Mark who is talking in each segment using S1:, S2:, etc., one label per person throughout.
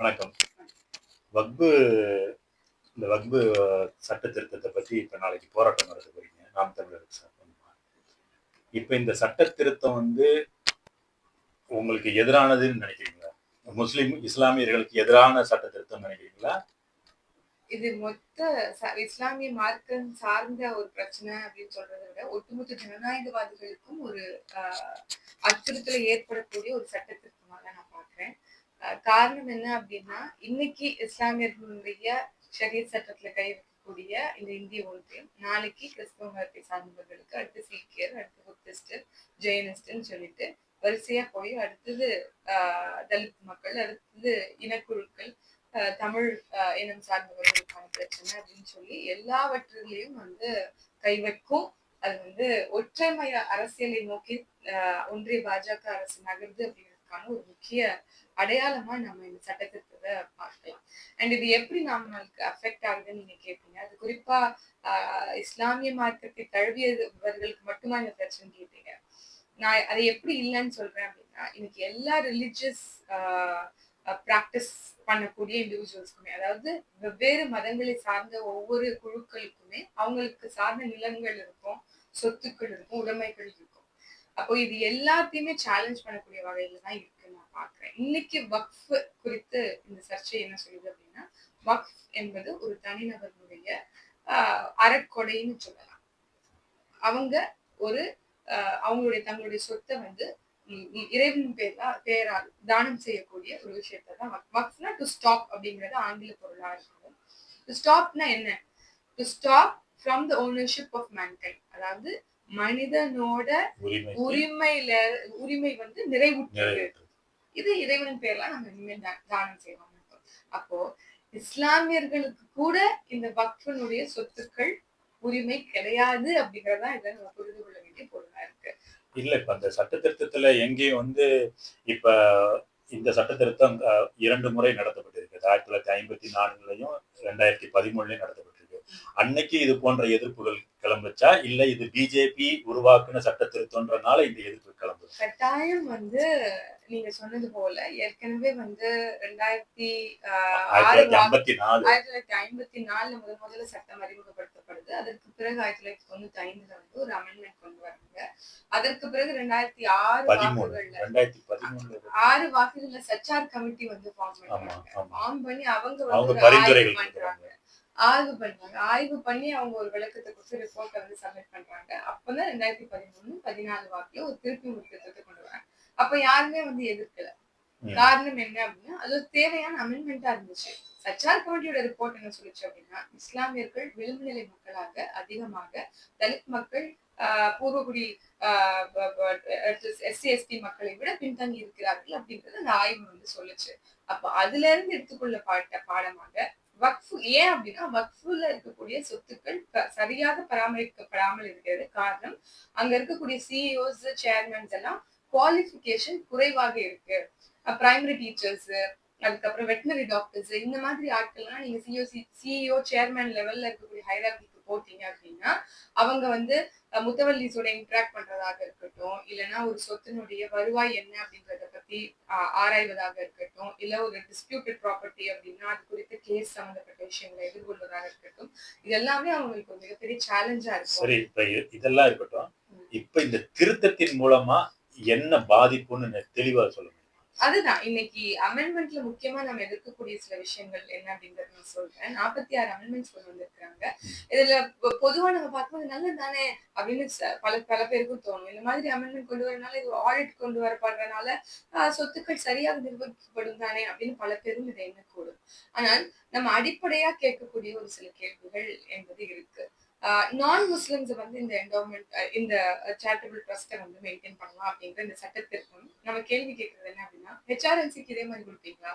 S1: வணக்கம். வக்பு இந்த வக்பு சட்ட திருத்தத்தை பத்தி இப்ப நாளைக்கு போராட்டம் நடத்த போறீங்க. நாம் தமிழருக்கு சார்பா இப்ப இந்த சட்ட திருத்தம் வந்து உங்களுக்கு எதிரானதுன்னு நினைக்கிறீங்களா? முஸ்லிம் இஸ்லாமியர்களுக்கு எதிரான சட்ட திருத்தம் நினைக்கிறீங்களா?
S2: இது மொத்த இஸ்லாமிய மார்க்கம் சார்ந்த ஒரு பிரச்சனை அப்படின்னு சொல்றதை விட ஒட்டுமொத்த ஜனநாயகவாதிகளுக்கும் ஒரு அச்சுறுத்தலை ஏற்படக்கூடிய ஒரு சட்ட திருத்தமாக தான் நான் பார்க்கிறேன் ஆஹ், காரணம் என்ன அப்படின்னா இன்னைக்கு இஸ்லாமியர்களுடைய ஷரியத் சட்டத்துல கை வைக்கக்கூடிய இந்த இந்திய ஒன்றியம் நாளைக்கு கிறிஸ்தவ மதத்தை சார்ந்தவர்களுக்கு அடுத்து சீக்கியர் அடுத்து புத்திஸ்ட் ஜெயினிஸ்ட்னு சொல்லிட்டு வரிசையா போய் அடுத்தது தலித் மக்கள் அடுத்தது இனக்குழுக்கள் ஆஹ், தமிழ் இனம் சார்ந்தவர்களுக்கான பிரச்சனை அப்படின்னு சொல்லி எல்லாவற்றிலையும் வந்து கை வைக்கும். அது வந்து ஒற்றைமய அரசியலை நோக்கி ஒன்றிய பாஜக அரசு நகர்ந்து அப்படிங்கிறதுக்கான ஒரு முக்கிய அடையாளமா நம்ம இந்த சட்டத்திட்டத்தை பார்க்கலாம். அண்ட் இது எப்படி நம்மளுக்கு அஃபெக்ட் ஆகுதுன்னு நீங்க கேட்டீங்க அது குறிப்பா ஆஹ், இஸ்லாமிய மார்க்கத்தை தழுவியவர்களுக்கு மட்டுமா இந்த பிரச்சனை கேட்டீங்க நான் அதை எப்படி இல்லைன்னு சொல்றேன் அப்படின்னா இன்னைக்கு எல்லா ரிலிஜியஸ் ப்ராக்டிஸ் பண்ணக்கூடிய இண்டிவிஜுவல்ஸ்க்குமே அதாவது வெவ்வேறு மதங்களை சார்ந்த ஒவ்வொரு குழுக்களுக்குமே அவங்களுக்கு சார்ந்த நிலங்கள் இருக்கும் சொத்துக்கள் இருக்கும் உடைமைகள் இருக்கும். அப்போ இது எல்லாத்தையுமே சேலஞ்ச் பண்ணக்கூடிய வகையில தான் இருக்கு. நான் பாக்குறேன் இன்னைக்கு வக்ஃப் குறித்து இந்த சர்ச்சை என்ன சொல்லுது அப்படின்னா வக்ஃப் என்பது ஒரு தனிநபர்களுடைய அறக்கொடைன்னு சொல்லலாம். அவங்க ஒரு அவங்களுடைய தங்களுடைய சொத்தை வந்து இறைவன் பேரா பேரால் தானம் செய்யக்கூடிய ஒரு விஷயத்தை தான் வக்ஃப்னா டு ஸ்டாப் அப்படிங்கிறது ஆங்கில பொருளா இருக்கும் டு ஸ்டாப்னா என்ன? To stop from the ownership of mankind அதாவது மனிதனோட
S1: உரிமை
S2: உரிமையில உரிமை வந்து நிறைவுற்றது.
S1: நிறைவேற்று
S2: இது இறைவன் பேர்ல நம்ம இனிமேல் தானம் செய்வோம். அப்போ இஸ்லாமியர்களுக்கு கூட இந்த பக்தனுடைய சொத்துக்கள் உரிமை கிடையாது அப்படிங்கறதா இதை நம்ம புரிந்து கொள்ள வேண்டிய பொருளா இருக்கு.
S1: இல்ல இப்ப அந்த சட்ட திருத்தத்துல எங்கேயும் வந்து இப்ப இந்த சட்ட திருத்தம் அஹ், இரண்டு முறை நடத்தப்பட்டிருக்கு. ஆயிரத்தி தொள்ளாயிரத்தி ஐம்பத்தி நாலுலயும் ரெண்டாயிரத்தி பதிமூணுலயும் நடத்தப்பட்டிருக்கு. அன்னைக்கு இது போன்ற எதிர்ப்புகள் கிளம்புச்சா இல்ல இது பிஜேபி உருவாக்குன சட்ட திருத்தம்ன்றனால இந்த எதிர்ப்பு கிளம்புது?
S2: கட்டாயம் வந்து நீங்க சொன்னது போல ஏற்கனவே வந்து ரெண்டாயிரத்தி
S1: ஆயிரத்தி ஐம்பத்தி நாலு.
S2: ஆயிரத்தி தொள்ளாயிரத்தி ஐம்பத்தி நாலுல முதல் முதல்ல சட்டம் அறிமுகப்படுத்தப்படுது. அதற்கு பிறகு ஆயிரத்தி தொள்ளாயிரத்தி தொண்ணூத்தி ஐந்துல வந்து ஒரு அமெண்ட்மெண்ட் கொண்டு வராங்க. அதற்கு பிறகு ரெண்டாயிரத்தி ஆறு வாக்குகள்ல ஆறு வாக்குகள்ல சச்சார் கமிட்டி வந்து ஃபார்ம்
S1: ஆமா
S2: பண்றாங்க ஃபார்ம் பண்ணி அவங்க வந்து பண்றாங்க. ஆய்வு பண்றாங்க. ஆய்வு பண்ணி அவங்க ஒரு விளக்கத்தை கொடுத்து ரிப்போர்ட்டை வந்து சப்மிட் பண்றாங்க. அப்பதான் ரெண்டாயிரத்தி பதிமூணு பதினாலு வாக்குல ஒரு திருப்பி திட்டத்தை கொண்டு வராங்க. அப்ப யாருமே வந்து எதிர்க்கல. காரணம் என்ன அப்படின்னா அது ஒரு தேவையான அமெண்ட்மெண்டா இருந்துச்சு. சச்சார் கமிட்டியோட ரிப்போர்ட் என்ன சொல்லுச்சு அப்படின்னா இஸ்லாமியர்கள் விளிம்பு நிலை மக்களாக அதிகமாக தலித் மக்கள் பூர்வகுடி எஸ்சி எஸ்டி மக்களை விட பின்தங்கி இருக்கிறார்கள் அப்படிங்கறது அந்த ஆய்வு வந்து சொல்லுச்சு. அப்ப அதுல இருந்து எடுத்துக்கொள்ள பாட்ட பாடமாக ஏன் அப்படின்னா வக்ஃபுல இருக்கக்கூடிய சொத்துக்கள் சரியாக பராமரிக்கப்படாமல் இருக்கிறது காரணம் அங்க இருக்கக்கூடிய சிஇஓஸ் சேர்மன்ஸ் எல்லாம் குவாலிபிகேஷன் குறைவாக இருக்கு. பிரைமரி டீச்சர்ஸ் அதுக்கப்புறம் வெட்டினரி டாக்டர்ஸ் இந்த மாதிரி ஆட்கள்லாம் நீங்க சிஓ சிஇஓ சேர்மேன் லெவல்ல இருக்கக்கூடிய ஹைராபி போட்டீங்க அப்படின்னா அவங்க வந்து முத்தவல்லிஸோட இன்டராக்ட் பண்றதாக இருக்கட்டும் இல்லைன்னா ஒரு சொத்தினுடைய வருவாய் என்ன அப்படின்றத பத்தி ஆராய்வதாக இருக்கட்டும் இல்ல ஒரு டிஸ்பியூட்டட் ப்ராப்பர்ட்டி அப்படின்னா அது குறித்த கேஸ் சம்பந்தப்பட்ட விஷயங்களை எதிர்கொள்வதாக இருக்கட்டும் இது எல்லாமே அவங்களுக்கு ஒரு மிகப்பெரிய சேலஞ்சா இருக்கும்.
S1: சரி இப்ப இதெல்லாம் இருக்கட்டும். இப்ப இந்த திருத்தத்தின் மூலமா என்ன பாதிப்புன்னு தெளிவா சொல்லுங்க.
S2: அதுதான். இன்னைக்கு அமெண்ட்மெண்ட்ல முக்கியமா நம்ம எதிர்க்கக்கூடிய சில விஷயங்கள் என்ன அப்படிங்கறத நான் சொல்றேன். நாற்பத்தி ஆறு அமெண்ட்மெண்ட்ஸ் கொண்டு வந்திருக்காங்க இதுல பொதுவா நம்ம பார்க்கும்போது நல்லது தானே அப்படின்னு பல பல பேருக்கும் தோணும். இந்த மாதிரி அமெண்ட்மெண்ட் கொண்டு வரனால இது ஆடிட் கொண்டு வரப்படுறதுனால சொத்துக்கள் சரியாக நிர்வகிக்கப்படும் தானே அப்படின்னு பல பேரும் இதை எண்ணக்கூடும். ஆனால் நம்ம அடிப்படையா கேட்கக்கூடிய ஒரு சில கேள்விகள் என்பது இருக்கு. நான் முஸ்லிம்ஸ் வந்து இந்த என்டோமெண்ட் இந்த சேரிட்டபிள் ட்ரஸ்ட்டை வந்து மெயின்டைன் பண்ணலாம் அப்படின்ற இந்த சட்டத்திற்கும் நம்ம கேள்வி கேட்கறது என்ன அப்படின்னா ஹெச்ஆர்என்சிக்கு இதே மாதிரி கொடுப்பீங்களா?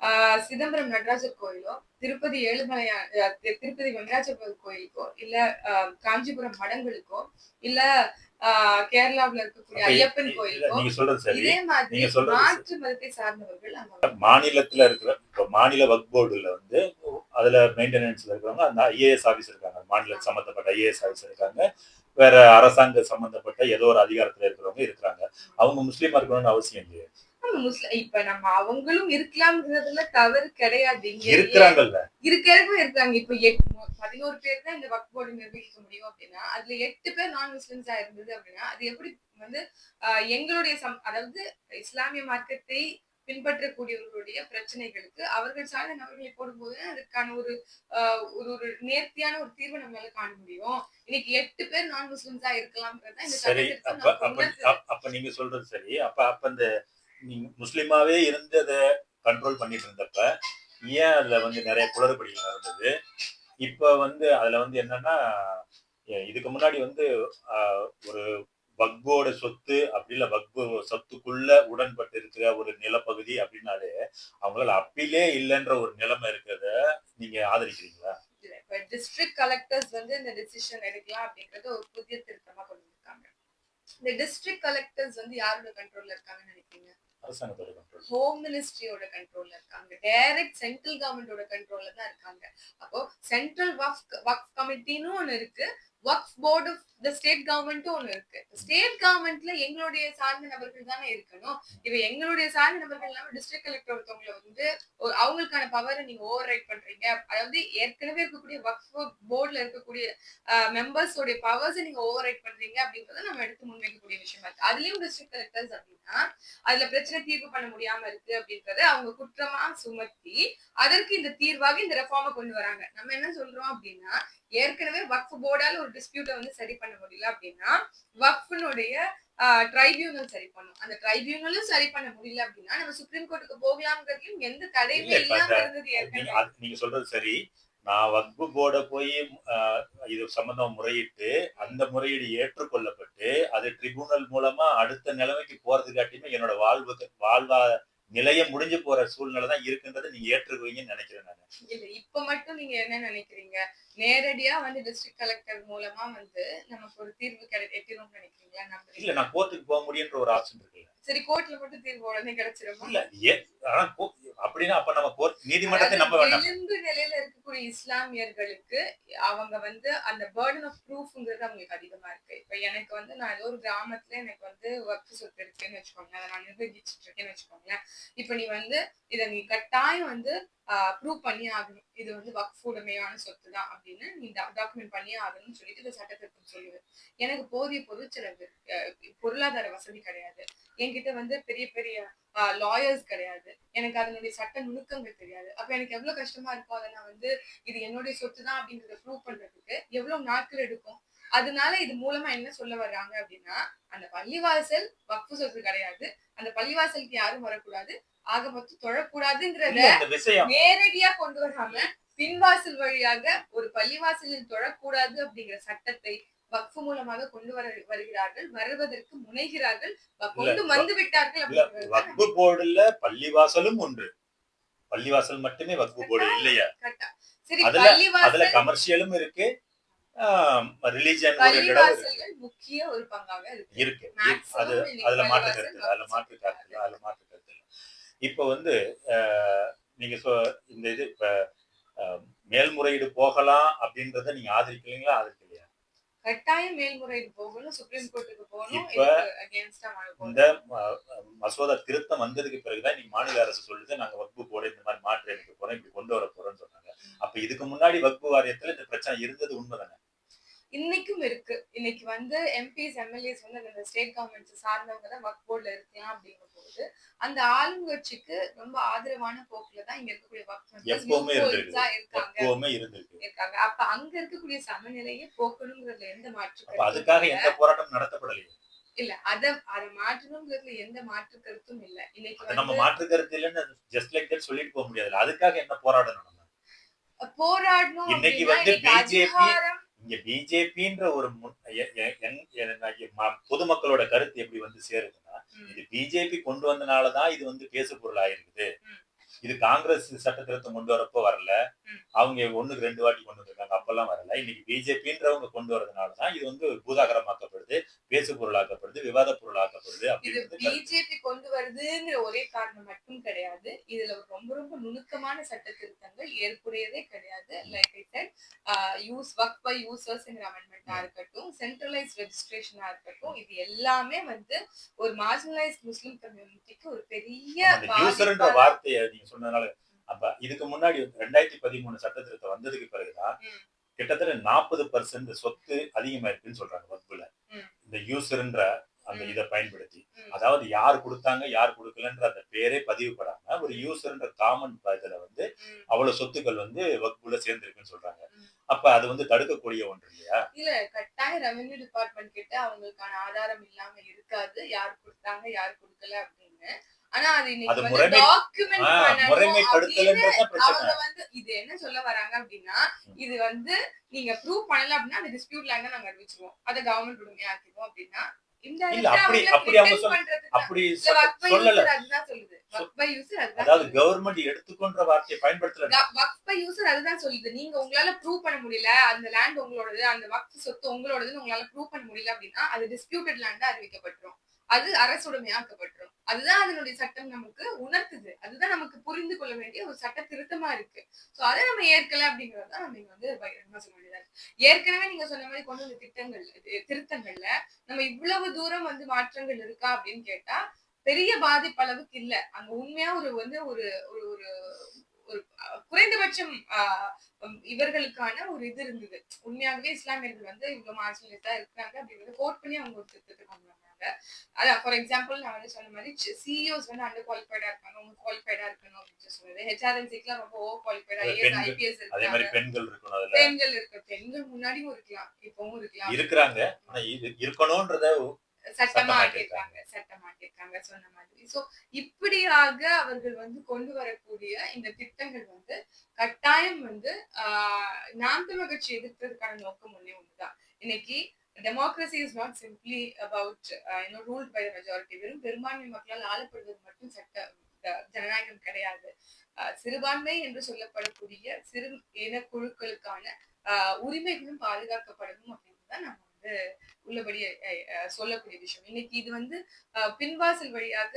S2: ஆஹ் சிதம்பரம் நடராஜர் கோயிலோ திருப்பதி ஏழுமலையா அஹ் திருப்பதி வெங்கடாச்சல கோயிலுக்கோ இல்ல ஆஹ் காஞ்சிபுரம் மடங்களுக்கோ இல்ல கேரளாவுல இருக்கக்கூடிய ஐயப்பன் கோயிலுக்கோ
S1: நீங்க சொல்றது
S2: இதே மாதிரி. மாற்று மதத்தை சார்ந்தவர்கள்
S1: மாநிலத்துல இருக்கிற இப்ப மாநில வக் போர்டுல வந்து அதுல மெயின்டெனன்ஸ்ல இருக்கிறவங்க அந்த ஐஏஎஸ் ஆபீஸ் இருக்காங்க. மாநில சம்பந்தப்பட்ட ஐஏஎஸ் ஆபீஸ் இருக்காங்க. வேற அரசாங்க சம்பந்தப்பட்ட ஏதோ ஒரு அதிகாரத்துல இருக்கிறவங்க இருக்கிறாங்க. அவங்க முஸ்லீமா இருக்கணும்னு அவசியம் இல்லையே.
S2: இப்ப நம்ம அவங்களும் இருக்கலாம்ங்கிறதுல தவறு கிடையாது
S1: இருக்கிறாங்கல்ல.
S2: இருக்கிறவங்க இருக்காங்க. இப்ப பதினோரு பேர் தான் இந்த வக்ஃப் போர்டு நிர்வகிக்க முடியும் அப்படின்னா அதுல எட்டு பேர் நான் முஸ்லிம்ஸா இருந்தது அப்படின்னா அது எப்படி வந்து எங்களுடைய சம் அதாவது இஸ்லாமிய மார்க்கத்தை பின்பற்றக்கூடியவர்களுடைய பிரச்சனைகளுக்கு அவர்கள் சார்ந்த நபர்களை போடும்போது அதுக்கான ஒரு ஒரு ஒரு நேர்த்தியான ஒரு தீர்வை நம்மளால காண முடியும். இன்னைக்கு எட்டு பேர் நான் முஸ்லிம்ஸா இருக்கலாம்ன்றதா இந்த
S1: அப்ப நீங்க சொல்றது சரி. அப்ப அப்ப இந்த முஸ்லிமாவே இருந்து அதை கண்ட்ரோல் பண்ணிட்டு இருந்தப்ப ஏன் அதுல வந்து நிறைய குளறுபடிகள் நடந்தது? இப்ப வந்து அதுல வந்து என்னன்னா இதுக்கு முன்னாடி வந்து ஒரு வக்போட சொத்து அப்படி இல்லை வக்பு சொத்துக்குள்ள உடன்பட்டு இருக்கிற ஒரு நிலப்பகுதி அப்படின்னாலே அவங்களால அப்பிலே இல்லைன்ற ஒரு நிலைமை இருக்கிறத நீங்க ஆதரிக்கிறீங்களா?
S2: இப்ப டிஸ்ட்ரிக்ட் கலெக்டர்ஸ் வந்து இந்த டிசிஷன் எடுக்கலாம் அப்படிங்கறது ஒரு புதிய திருத்தமா கொண்டு வந்திருக்காங்க. இந்த டிஸ்ட்ரிக்ட் கலெக்டர்ஸ் வந்து யாரோட கண்ட்ரோல்ல இருக்காங்கன்னு நினைக்கிறீங்க?
S1: அரசாங்கத்தோட கண்ட்ரோல்
S2: ஹோம் மினிஸ்ட்ரியோட கண்ட்ரோல்ல இருக்காங்க. டைரக்ட் சென்ட்ரல் கவர்மெண்டோட கண்ட்ரோல்ல தான் இருக்காங்க. அப்போ சென்ட்ரல் வக்ஃப் வக்ஃப் கமிட்டின்னு ஒன்னு இருக்கு. ஒர்க் போர்டு த ஸ்டேட் கவர்மெண்ட்டும் ஒன்று இருக்கு. ஸ்டேட் கவர்மெண்ட்ல எங்களுடைய சார்ந்த நபர்கள் தானே இருக்கணும். இப்ப எங்களுடைய சார்ந்த நபர்கள் இல்லாம டிஸ்ட்ரிக்ட் கலெக்டர் ஒருத்தவங்களை வந்து அவங்களுக்கான பவரை நீங்க ஓவர் ரைட் பண்றீங்க. அதாவது ஏற்கனவே இருக்கக்கூடிய ஒர்க் போர்டுல இருக்கக்கூடிய மெம்பர்ஸோடைய பவர்ஸை நீங்க ஓவர் ரைட் பண்றீங்க அப்படின்றத நம்ம எடுத்து முன்வைக்கக்கூடிய விஷயமா இருக்கு. அதுலயும் டிஸ்ட்ரிக்ட் கலெக்டர்ஸ் அப்படின்னா அதுல பிரச்சனை தீர்வு பண்ண முடியாம இருக்கு அப்படின்றத அவங்க குற்றமா சுமத்தி அதற்கு இந்த தீர்வாக இந்த ரெஃபார்மை கொண்டு வராங்க. நம்ம என்ன சொல்றோம் அப்படின்னா ஏற்கனவே வக்ஃப் போர்டால ஒரு டிஸ்பியூட்டை வந்து சரி பண்ண முடியல அப்படின்னா வக்ஃபினுடைய ட்ரைபியூனல் சரி பண்ணும். அந்த ட்ரைபியூனலும் சரி பண்ண முடியல அப்படின்னா நம்ம சுப்ரீம் கோர்ட்டுக்கு போகலாம்ங்கிறதுலயும் எந்த தடையுமே இல்லாம இருந்தது
S1: நீங்க
S2: ஏற்கனவே.
S1: அது- நீங்க சொல்றது சரி. நான் வக்பு போர்ட போய் இது சம்பந்தம் முறையிட்டு அந்த முறையீடு ஏற்றுக்கொள்ளப்பட்டு அது ட்ரிபுனல் மூலமா அடுத்த நிலைமைக்கு போறதுக்காட்டியுமே என்னோட வாழ்வு வாழ்வா நிலையம் முடிஞ்சு போற சூழ்நிலை தான் இருக்குன்றதை நீங்க ஏற்றுக்குவீங்கன்னு நினைக்கிறேன் நான்.
S2: இல்ல இப்ப மட்டும் நீங்க என்ன நினைக்கிறீங்க? நேரடியா வந்து டிஸ்ட்ரிக்ட் கலெக்டர் மூலமா வந்து நமக்கு ஒரு தீர்வு கிடை எட்டிரும் நினைக்கிறீங்களா?
S1: இல்ல நான் கோர்ட்டுக்கு போக முடியுன்ற ஒரு ஆப்ஷன் இருக்குல்ல.
S2: சரி கோர்ட்ல மட்டும் தீர்வு உடனே கிடைச்சிருமா?
S1: இல்ல ஏ ஆனா அப்படின்னா அப்ப நம்ம கோர்ட் நீதிமன்றத்தை நம்ப வேண்டாம்.
S2: விளிம்பு நிலையில இருக்கக்கூடிய இஸ்லாமியர்களுக்கு அவங்க வந்து அந்த பேர்டன் ஆஃப் ப்ரூஃப்ங்கிறது அவங்களுக்கு அதிகமா இருக்கு. இப்ப எனக்கு வந்து நான் ஏதோ ஒரு கிராமத்துல எனக்கு வந்து ஒர்க் சொத்து இருக்குன்னு வச்சுக்கோங்களேன் அதை நான் நிர்வகிச்சுட்டு இருக்கேன்னு வச்சுக்கோங்களேன். இப்ப நீ வந்து இதை நீ கட்டாயம் வந்து ப்ரூவ் பண்ணி ஆகணும். இது வந்து வக்ஃப் உடைமையான சொத்து தான் அப்படின்னு நீ டாக்குமெண்ட் பண்ணி ஆகணும்னு சொல்லிட்டு இந்த சட்டத்திருத்தம் சொல்லுது. எனக்கு போதிய பொருட்செலவு பொருளாதார வசதி கிடையாது. என்கிட்ட வந்து பெரிய பெரிய லாயர்ஸ் கிடையாது. எனக்கு அதனுடைய சட்ட நுணுக்கங்கள் தெரியாது. அப்ப எனக்கு எவ்வளவு கஷ்டமா இருக்கும் அதை நான் வந்து இது என்னுடைய சொத்து தான் அப்படிங்கறத ப்ரூவ் பண்றதுக்கு எவ்வளவு நாட்கள் எடுக்கும்? அதனால இது மூலமா என்ன சொல்ல வர்றாங்க அப்படின்னா அந்த பள்ளிவாசல் வக்ஃபு சொத்து கிடையாது. அந்த பள்ளிவாசலுக்கு யாரும் வரக்கூடாது. ஆக மொத்தம் தொழக்கூடாதுங்கிறத நேரடியா கொண்டு வராம பின்வாசல் வழியாக ஒரு பள்ளிவாசலில் தொழக்கூடாது அப்படிங்கிற சட்டத்தை வக்ஃபு மூலமாக கொண்டு வர வருகிறார்கள் வருவதற்கு முனைகிறார்கள் கொண்டு வந்து விட்டார்கள்
S1: வக்பு போர்டுல பள்ளிவாசலும் ஒன்று. பள்ளிவாசல் மட்டுமே வக்பு போர்டு இல்லையா?
S2: சரி
S1: அதுல- கமர்ஷியலும் இருக்கு.
S2: பள்ளிவாசல்கள் முக்கிய ஒரு பங்காக இருக்கு.
S1: அது அதுல மாற்று கருத்து. அதுல மாற்று கருத்து. அதுல மாற்று. இப்ப வந்து நீங்க சொ- இந்த இது இப்ப மேல்முறையீடு போகலாம் அப்படின்றத நீங்க ஆதரிக்கிறீங்களா ஆதரிக்கலையா?
S2: கட்டாயம் மேல்முறையீடு போகணும் சுப்ரீம் கோர்ட்டுக்கு போகணும்
S1: இந்த மசோதா திருத்தம் வந்ததுக்கு பிறகுதான் இன்னைக்கு மாநில அரசு சொல்லுது நாங்க வக்பு போர்டு இந்த மாதிரி மாற்றி அமைக்க போறோம் இப்படி கொண்டு வர போறோம்னு சொன்னாங்க. அப்ப இதுக்கு முன்னாடி வக்பு வாரியத்துல இந்த பிரச்சனை இருந்தது உண்மைதானே?
S2: இன்னைக்கும் இருக்கு. இன்னைக்கு வந்து எம்பிஸ் எம்எல்ஏஸ் வந்து அந்த ஸ்டேட் கவர்மெண்ட்ஸ் சார்ந்தவங்க தான் ஒர்க் போர்ட்ல இருக்கலாம் அப்படிங்கும் போது அந்த ஆளுங்கட்சிக்கு ரொம்ப ஆதரவான போக்குல தான் இங்க இருக்கக்கூடிய
S1: இருந்திருக்கு.
S2: இருக்காங்க. இருக்காங்க. அப்ப அங்க இருக்கக்கூடிய சமநிலையை போக்கணுங்கிறதுல எந்த மாற்று
S1: அதுக்காக. எந்த போராட்டம் நடத்தப்படலையே.
S2: இல்ல அத அத மாற்றணுங்கிறதுல எந்த மாற்று கருத்தும் இல்ல. இன்னைக்கு
S1: நம்ம மாற்று கருத்து இல்லைன்னு ஜஸ்ட் லைக் தட் சொல்லிட்டு போக முடியாது. அதுக்காக என்ன போராடணும் நம்ம?
S2: போராடணும்
S1: இன்னைக்கு வந்து
S2: அதிகாரம்
S1: இங்க பிஜேபின்ற ஒரு பொதுமக்களோட கருத்து எப்படி வந்து சேருதுன்னா இது பிஜேபி கொண்டு வந்தனாலதான் இது வந்து பேசு பொருள் ஆயிருக்குது. இது காங்கிரஸ் சட்ட திருத்தம் கொண்டு வரப்போ வரல. அவங்க ஒண்ணுக்கு ரெண்டு வாட்டி கொண்டு வந்திருக்காங்க. அப்பெல்லாம் வரல. இன்னைக்கு பிஜேபின்றவங்க கொண்டு வரதுனால தான் இது வந்து பூதாகரமாக்கப்படுது பேசு பொருளாக்கப்படுது விவாத பொருளாக்கப்படுது
S2: பிஜேபி கொண்டு வருதுங்கிற ஒரே காரணம் மட்டும் கிடையாது. இதுல ரொம்ப ரொம்ப நுணுக்கமான சட்ட திருத்தங்கள் ஏற்புடையதே கிடையாது. Like I set use work by யூசர்ஸ்ங்கிற அமெண்ட்மெண்டா இருக்கட்டும் சென்ட்ரலைஸ் ரெஜிஸ்ட்ரேஷனா இருக்கட்டும் இது எல்லாமே வந்து ஒரு மார்ஜினலைஸ் முஸ்லிம் கம்யூனிட்டிக்கு ஒரு பெரிய
S1: வார்த்தையை நீங்க சொன்னதுனால அப்ப இதுக்கு முன்னாடி ரெண்டாயிரத்தி பதிமூணு சட்ட திருத்தம் வந்ததுக்கு பிறகுதான். கிட்டத்தட்ட நாற்பது பர்சன்ட் சொத்து அதிகமா இருக்குன்னு சொல்றாங்க வகுப்புல. இந்த யூசர்ன்ற அந்த. இதை பயன்படுத்தி. அதாவது யார் கொடுத்தாங்க யார் கொடுக்கலன்ற அந்த பேரே பதிவு படாம ஒரு யூசர்ன்ற காமன் இதுல வந்து. அவ்வளவு சொத்துக்கள் வந்து வகுப்புல சேர்ந்திருக்குன்னு சொல்றாங்க. அப்ப அது வந்து தடுக்கக்கூடிய ஒன்று இல்லையா
S2: இல்ல கட்டாயம் ரெவென்யூ டிபார்ட்மெண்ட் கிட்ட அவங்களுக்கான ஆதாரம் இல்லாம இருக்காது யார் கொடுத்தாங்க யார் கொடுக்கல அப்படின்னு ஆனா அது
S1: அது
S2: இன்னைக்கு வந்து டாக்குமெண்ட் பண்ணணும் அப்படின்னு அவங்க வந்து இது என்ன சொல்ல வராங்க அப்படின்னா இது வந்து நீங்க ப்ரூவ் பண்ணல அப்படின்னா அந்த டிஸ்பியூட் லைன் நாங்க அறிவிச்சிருவோம். அதை கவர்மெண்ட் உரிமையாக்கிடுவோம் அப்படின்னா
S1: இல்ல,
S2: இன்டைரக்டா
S1: அப்படி-
S2: அவங்கள
S1: அப்படி அவங்க
S2: pretend
S1: சொல்ல-
S2: பண்றதுக்கு தான்.
S1: அப்படி
S2: இல்ல,
S1: சொல்ல-
S2: work by
S1: சொல்லல.
S2: user அதுதான் சொல்லுது. ஒர்க் பை யூசர் அதுதான்
S1: அதாவது
S2: சொல்லுது.
S1: கவர்மெண்ட் எடுத்துக்கொன்ற வார்த்தையை பயன்படுத்தல
S2: ஒர்க் பை யூசர் அதுதான் சொல்லுது. நீங்க உங்களால ப்ரூவ் பண்ண முடியல அந்த லேண்ட் உங்களோடது அந்த வக்ஃப் சொத்து உங்களோடதுன்னு உங்களால ப்ரூவ் பண்ண முடியல அப்படின்னா அது டிஸ்பியூட்டட் லேண்டா அறிவிக்கப்பட்டுரும். அது அரசுடைமையாக்கப்பட்டுரும் அதுதான் அதனுடைய சட்டம் நமக்கு உணர்த்துது. அதுதான் நமக்கு புரிந்து கொள்ள வேண்டிய ஒரு சட்ட திருத்தமா இருக்கு. சோ அதை நம்ம ஏற்கல அப்படிங்கறது தான் நம்ம இங்க வந்து பகிரங்கமா சொல்ல வேண்டியதா இருக்கு. ஏற்கனவே நீங்க சொன்ன மாதிரி கொண்டு வந்த திட்டங்கள் திருத்தங்கள்ல நம்ம இவ்வளவு தூரம் வந்து மாற்றங்கள் இருக்கா அப்படின்னு கேட்டா பெரிய பாதிப்பு அளவுக்கு இல்ல. அங்க உண்மையா ஒரு வந்து ஒரு ஒரு ஒரு ஒரு குறைந்தபட்சம் ஆஹ், இவர்களுக்கான ஒரு இது இருந்தது. உண்மையாகவே இஸ்லாமியர்கள் வந்து இவ்வளவு மார்ஜினலைஸா இருக்காங்க அப்படிங்கறத கோட் பண்ணி அவங்க ஒரு திட்டத்தை கொண்டு வந்தாங்க. அதான் ஃபார் எக்ஸாம்பிள் நான் வந்து சொன்ன மாதிரி சிஇஓஸ் வந்து அண்டர் குவாலிஃபைடா இருக்காங்க அவங்க குவாலிஃபைடா இருக்கணும் அப்படின்னு சொன்னது ஹெச்ஆர்என்சிக்குலாம் ரொம்ப ஓவர் குவாலிஃபைடா
S1: பெண்கள்,
S2: ஐபிஎஸ்
S1: அதே மாதிரி பெண்கள் இருக்கணும் அதுல.
S2: பெண்கள் இருக்கு பெண்கள் முன்னாடியும் இருக்கலாம். இப்பவும் இருக்கலாம்.
S1: இருக்கிறாங்க. ஆனா இருக்கணும்ன்றத
S2: சட்டமா. ஆக்கியிருக்காங்க சட்டமாக்கியிருக்காங்க. சொன்ன மாதிரி. சோ இப்படியாக அவர்கள் வந்து கொண்டு வரக்கூடிய இந்த திட்டங்கள் வந்து கட்டாயம் வந்து நாம் தமிழ் கட்சி எதிர்க்கிறதுக்கான நோக்கம் ஒண்ணே ஒண்ணுதான். இன்னைக்கு democracy is not simply about you know ruled by the majority வெறும் பெரும்பான்மை மக்களால் ஆளப்படுவது மட்டும் சட்ட ஜனநாயகம் கிடையாது. சிறுபான்மை என்று சொல்லப்படக்கூடிய சிறு இனக்குழுக்களுக்கான ஆஹ் உரிமைகளும் பாதுகாக்கப்படணும் அப்படின்னு தான் நம்ம வந்து உள்ளபடி சொல்லக்கூடிய விஷயம். இன்னைக்கு இது வந்து பின்வாசல் வழியாக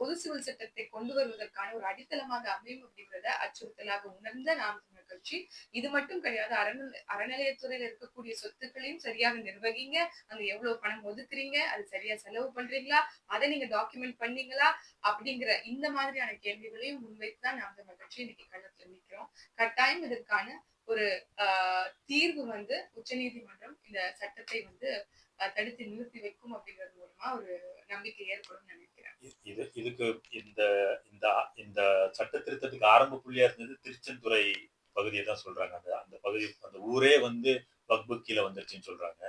S2: பொது சிவில் சட்டத்தை கொண்டு வருவதற்கான ஒரு அடித்தளமாக அமையும் அப்படிங்கிறத அச்சுறுத்தலாக உணர்ந்த நாம் நிகழ்ச்சி இது மட்டும் கிடையாது அரண் அறநிலையத்துறையில இருக்கக்கூடிய சொத்துக்களையும் சரியாக நிர்வகிங்க. அங்க எவ்வளவு பணம் ஒதுக்குறீங்க? அது சரியா செலவு பண்றீங்களா? அதை நீங்க டாக்குமெண்ட் பண்ணீங்களா? அப்படிங்கிற இந்த மாதிரியான கேள்விகளையும் முன்வைத்து தான் நாம் தமிழர் கட்சி இன்னைக்கு களத்துல நிற்கிறோம் கட்டாயம் இதற்கான ஒரு ஆஹ், தீர்வு வந்து உச்சநீதிமன்றம் இந்த சட்டத்தை வந்து தடுத்து நிறுத்தி வைக்கும் அப்படிங்கிறது மூலமா ஒரு நம்பிக்கை ஏற்படும் நினைக்கிறேன்.
S1: இது இதுக்கு இந்த இந்த இந்த சட்ட திருத்தத்துக்கு ஆரம்ப புள்ளியா இருந்தது திருச்செந்துறை பகுதியை தான் சொல்றாங்க. அந்த அந்த பகுதி அந்த ஊரே வந்து வக்பு கீழே வந்துருச்சுன்னு சொல்றாங்க.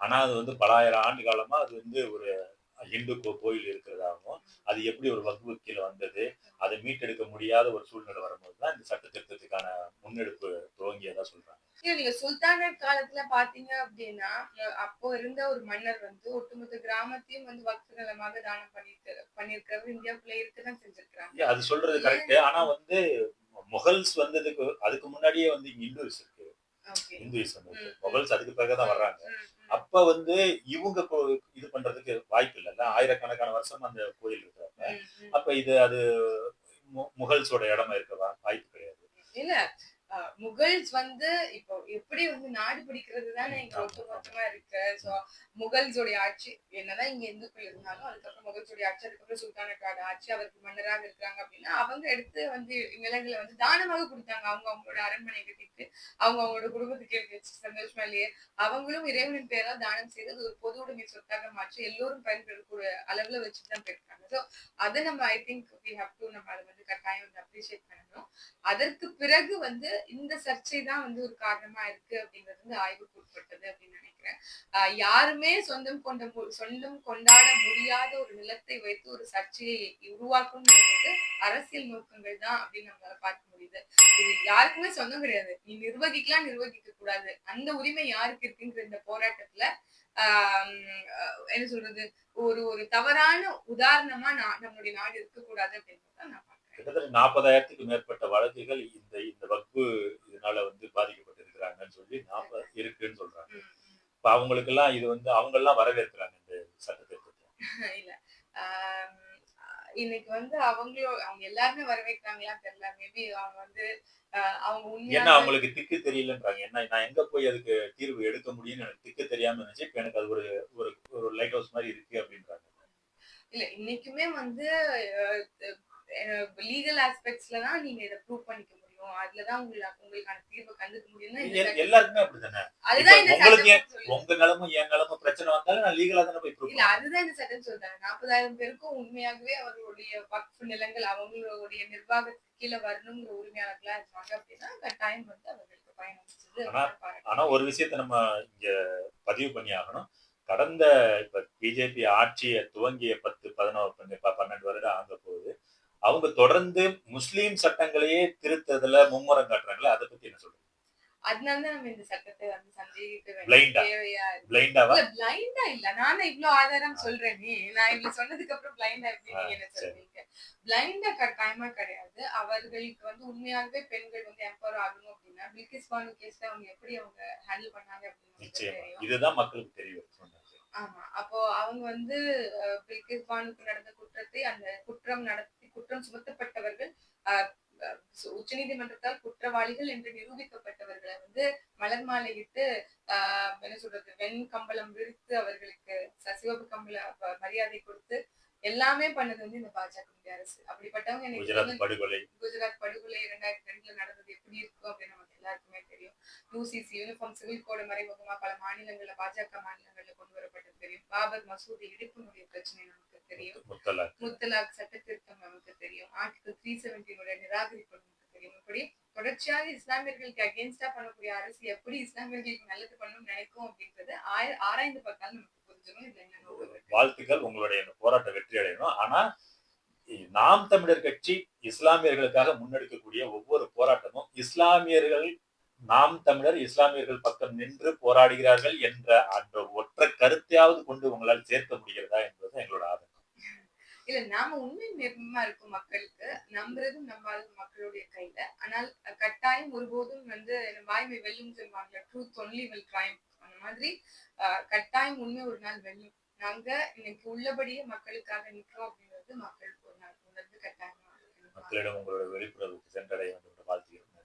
S1: ஆனா அது வந்து பல ஆயிரம் ஆண்டு காலமா அது வந்து ஒரு இந்து கோயில் இருக்கிறதாகவும் அது எப்படி ஒரு வக்பு கீழே வந்தது அதை மீட்டெடுக்க முடியாத ஒரு சூழ்நிலை வரும்போது தான் இந்த சட்ட திருத்தத்துக்கான முன்னெடுப்பு துவங்கியதா சொல்றாங்க.
S2: நீங்க சுல்தானட் காலத்துல பாத்தீங்க அப்படின்னா அப்போ இருந்த ஒரு மன்னர் வந்து ஒட்டுமொத்த கிராமத்தையும் வந்து வக்ஃபு நிலமாக தானம் பண்ணிட்டு பண்ணிருக்கிறது இந்தியாவுக்குள்ள இருக்கதான் செஞ்சிருக்கிறாங்க.
S1: Yeah, அது சொல்றது கரெக்ட் ஆனா வந்து முகல்ஸ் வந்ததுக்கு அதுக்கு முன்னாடியே வந்து இந்துஸ் இருக்கு. இந்துயிசம். முகல்ஸ் அதுக்கு பிறகுதான் வர்றாங்க. அப்ப வந்து இவங்க இது பண்றதுக்கு வாய்ப்பு இல்லைல்ல ஆயிரக்கணக்கான வருஷம் அந்த கோயில் இருக்கிறப்ப அப்ப இது அது முகல்ஸோட இடமா இருக்க வாய்ப்பு கிடையாது.
S2: இல்ல முகல்ஸ் வந்து இப்போ எப்படி வந்து நாடு பிடிக்கிறது தானே இங்க
S1: ஆமா.
S2: ஒட்டுமொத்தமா இருக்கு. சோ முகல்ஸோடைய ஆட்சி என்னதான் இங்க இந்துக்கள் இருந்தாலும் அதுக்கப்புறம் முகல்ஸோடைய ஆட்சி அதுக்கப்புறம் சுல்தானட்டோட ஆட்சி அவருக்கு மன்னராக இருக்காங்க அப்படின்னா அவங்க எடுத்து வந்து நிலங்களை வந்து தானமாக கொடுத்தாங்க. அவங்க அவங்களோட அரண்மனை கட்டிட்டு அவங்க அவங்களோட குடும்பத்துக்கு எடுத்து சந்தோஷமா இல்லையே? அவங்களும் இறைவனின் பேரால் தானம் செய்து அது ஒரு பொது உடைமை சொத்தாக மாற்றி எல்லோரும் பயன்பெறக்கூடிய அளவுல வச்சுட்டு தான் போயிருக்காங்க. ஸோ அதை நம்ம I think we have to நம்ம அதை வந்து கட்டாயம் வந்து அப்ரிஷியேட் பண்ணணும். அதற்கு பிறகு வந்து இந்த சர்ச்சை தான் வந்து ஒரு காரணமா இருக்கு அப்படிங்கிறது வந்து ஆய்வுக்கு உட்பட்டது அப்படின்னு நினைக்கிறேன். ஆஹ் யாருமே சொந்தம் கொண்ட சொந்தம் கொண்டாட முடியாத ஒரு நிலத்தை வைத்து ஒரு சர்ச்சையை உருவாக்கும் அரசியல் நோக்கங்கள் தான் அப்படின்னு நம்மளால பார்க்க முடியுது. இது யாருக்குமே சொந்தம் கிடையாது. நீ நிர்வகிக்கலாம் நிர்வகிக்க கூடாது. அந்த உரிமை யாருக்கு இருக்குங்கிற இந்த போராட்டத்துல ஆஹ் என்ன சொல்றது? ஒரு ஒரு தவறான உதாரணமா நான் நம்மளுடைய நாடு இருக்கக்கூடாது அப்படின்றத நான் பார்க்கிறேன்.
S1: கிட்டத்தட்ட நாற்பதாயிரத்துக்கு மேற்பட்ட வழக்குகள் இந்த இந்த வகுப்பு இதனால வந்து பாதிக்கப்பட்டிருக்கிறாங்கன்னு சொல்லி நாற்பது இருக்குன்னு சொல்றாங்க
S2: ம், ம்.
S1: இப்ப அவங்களுக்கு எல்லாம் இது வந்து அவங்க எல்லாம் வரவேற்கிறாங்க இந்த சட்ட திருத்தத்தை
S2: இல்ல இன்னைக்கு வந்து அவங்களோ அவங்க எல்லாருமே வரவேற்கிறாங்களா தெரியல. மேபி அவங்க வந்து அவங்க
S1: ஏன்னா
S2: உண்மையான
S1: அவங்களுக்கு திக்கு தெரியலன்றாங்க? என்ன நான் எங்க போய் அதுக்கு தீர்வு எடுக்க முடியும்னு எனக்கு திக்கு தெரியாம இருந்துச்சு. இப்ப எனக்கு அது ஒரு ஒரு ஒரு லைட் ஹவுஸ் மாதிரி இருக்கு அப்படின்றாங்க.
S2: இல்ல இன்னைக்குமே வந்து லீகல் ஆஸ்பெக்ட்ஸ்ல தான் நீங்க இதை ப்ரூவ் பண்ணிக்க முடியும். அதுலதான் உங்களுக்கு உங்களுக்கான தீர்வை கண்டுக்க சட்டம்
S1: எல்லாருக்குமே அப்படித்தானே?
S2: அதுதான்
S1: உங்களுக்கு உங்க நிலமும் என் நிலமும் பிரச்சனை வந்தாலும் நான் லீகலா தானே போய்
S2: இல்ல அதுதான் இந்த சட்டம் சொல்றாங்க. நாற்பதாயிரம் பேருக்கும் உண்மையாகவே அவர்களுடைய வக்ஃப் நிலங்கள் அவங்களுடைய நிர்வாகத்துக்கு கீழே வரணுங்கிற உரிமையாளர்களா இருக்காங்க அப்படின்னா கட்டாயம் வந்து அவர்களுக்கு பயணம்
S1: ஆனா- ஒரு விஷயத்த நம்ம இங்க பதிவு பண்ணி ஆகணும். கடந்த இப்ப பிஜேபி ஆட்சியை துவங்கிய பத்து பதினோரு பன்னெண்டு வருடம் ஆக போகுது. அவங்க தொடர்ந்து முஸ்லீம் சட்டங்களையே திருத்ததுல மும்முரம் காட்டுறாங்களே அதை பத்தி என்ன சொல்றீங்க?
S2: அதனாலதான் நம்ம இந்த சட்டத்தை வந்து சந்தேகிக்க? தேவையா பிளைண்டா இல்ல நானும் இவ்ளோ ஆதாரம் சொல்றேன். நான் இவ்வளவு சொன்னதுக்கு அப்புறம் பிளைண்டா எப்படி நீங்க என்ன. சொல்றீங்க? பிளைண்டா கட்டாயமா கிடையாது. அவர்களுக்கு வந்து உண்மையாகவே பெண்கள் வந்து எம்பவர் ஆகணும் அப்படின்னா பில்கிஸ் பானு கேஸ்ல அவங்க எப்படி அவங்க ஹேண்டில் பண்ணாங்க அப்படின்னு
S1: இதுதான் மக்களுக்கு தெரியும்
S2: ஆமா. அப்போ அவங்க வந்து பில்கிஸ் பானுக்கு நடந்த குற்றத்தை அந்த குற்றம் நடத்தி குற்றம் சுமத்தப்பட்டவர்கள் அஹ், நீதிமன்றத்தால் உச்சநீதிமன்றத்தால் குற்றவாளிகள் என்று நிரூபிக்கப்பட்டவர்களை வந்து மலர் மாலையிட்டு ஆஹ், என்ன சொல்றது வெண் கம்பளம் விரித்து அவர்களுக்கு சசிவப்பு கம்பள மரியாதை கொடுத்து எல்லாமே பண்ணது வந்து இந்த பாஜக அரசு. அப்படிப்பட்டவங்க வந்து
S1: குஜராத் படுகொலை.
S2: குஜராத் படுகொலை இரண்டாயிரத்தி ரெண்டுல நடந்தது எப்படி இருக்கும் அப்படின்னு நமக்கு எல்லாருக்குமே தெரியும். யூசிசி யூனிஃபார்ம் சிவில் கோடு மறைமுகமா பல மாநிலங்கள்ல பாஜக மாநிலங்கள்ல கொண்டு வரப்பட்டது தெரியும். பாபர் மசூதி இடிப்பினுடைய பிரச்சனை நமக்கு தெரியும்.
S1: முத்தலா
S2: முத்தலாக் சட்ட திருத்தம் நமக்கு தெரியும். ஆர்டிகல் த்ரீ செவன்டீனுடைய நிராகரிப்பு நமக்கு தெரியும். இப்படி தொடர்ச்சியாக இஸ்லாமியர்களுக்கு அகேன்ஸ்டா பண்ணக்கூடிய அரசு எப்படி இஸ்லாமியர்களுக்கு நல்லது பண்ணணும்னு நினைக்கும் அப்படின்றது ஆராய்ந்து பார்த்தாலும் நமக்கு
S1: வாழ்த்துக்கள் உங்களுடைய போராட்ட வெற்றி அடையணும். ஆனா நாம் தமிழர் கட்சி இஸ்லாமியர்களுக்காக முன்னெடுக்கக்கூடிய ஒவ்வொரு போராட்டமும் இஸ்லாமியர்கள் நாம் தமிழர் இஸ்லாமியர்கள் பக்கம் நின்று போராடுகிறார்கள் என்ற அந்த ஒற்றை கருத்தையாவது கொண்டு உங்களால் சேர்க்க முடிகிறதா என்பது எங்களோட ஆதங்கம்
S2: இல்ல நாம உண்மை நிர்மமா இருக்கும் மக்களுக்கு நம்புறதும் நம்பாததும் மக்களுடைய கையில. ஆனால் கட்டாயம் ஒருபோதும் வந்து வாய்மை வெல்லும் சொல்லுவாங்க ட்ரூத் ஒன்லி வில் ட்ரைம் அந்த மாதிரி கட்டாயம் உண்மை ஒரு நாள் வெல்லும். நாங்க இன்னைக்கு உள்ளபடியே மக்களுக்காக நிற்கிறோம் அப்படிங்கிறது மக்களுக்கு ஒரு நாள் உணர்ந்து கட்டாயமா
S1: மக்களிடம் உங்களோட விழிப்புணர்வுக்கு சென்றடைய வேண்டும் என்று வாழ்த்துகிறோம்.